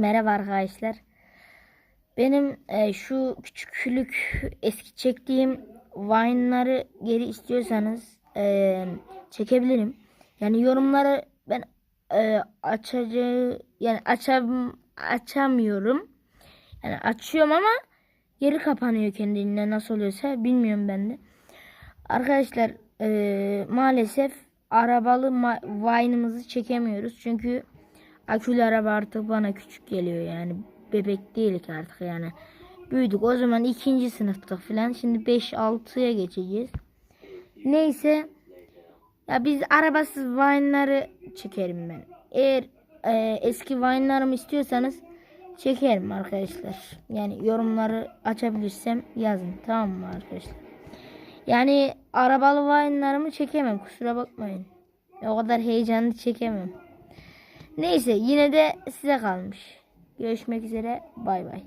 Merhaba arkadaşlar. Benim e, şu küçüklük eski çektiğim Vine'ları geri istiyorsanız e, çekebilirim. Yani yorumları ben e, açacağı yani açam açamıyorum. Yani açıyorum ama geri kapanıyor kendiliğinden nasıl oluyorsa bilmiyorum ben de. Arkadaşlar e, maalesef arabalı Vine'ımızı çekemiyoruz. Çünkü akülü araba artık bana küçük geliyor yani. Bebek değilik artık yani. Büyüdük. O zaman ikinci sınıftık falan. Şimdi 5-6'ya geçeceğiz. Neyse. Ya biz arabasız Vine'ları çekerim ben. Eğer e, eski Vine'larımı istiyorsanız çekerim arkadaşlar. Yani yorumları açabilirsem yazın. Tamam mı arkadaşlar? Yani arabalı Vine'larımı çekemem. Kusura bakmayın. O kadar heyecanlı çekemem. Neyse yine de size kalmış. Görüşmek üzere. Bay bay.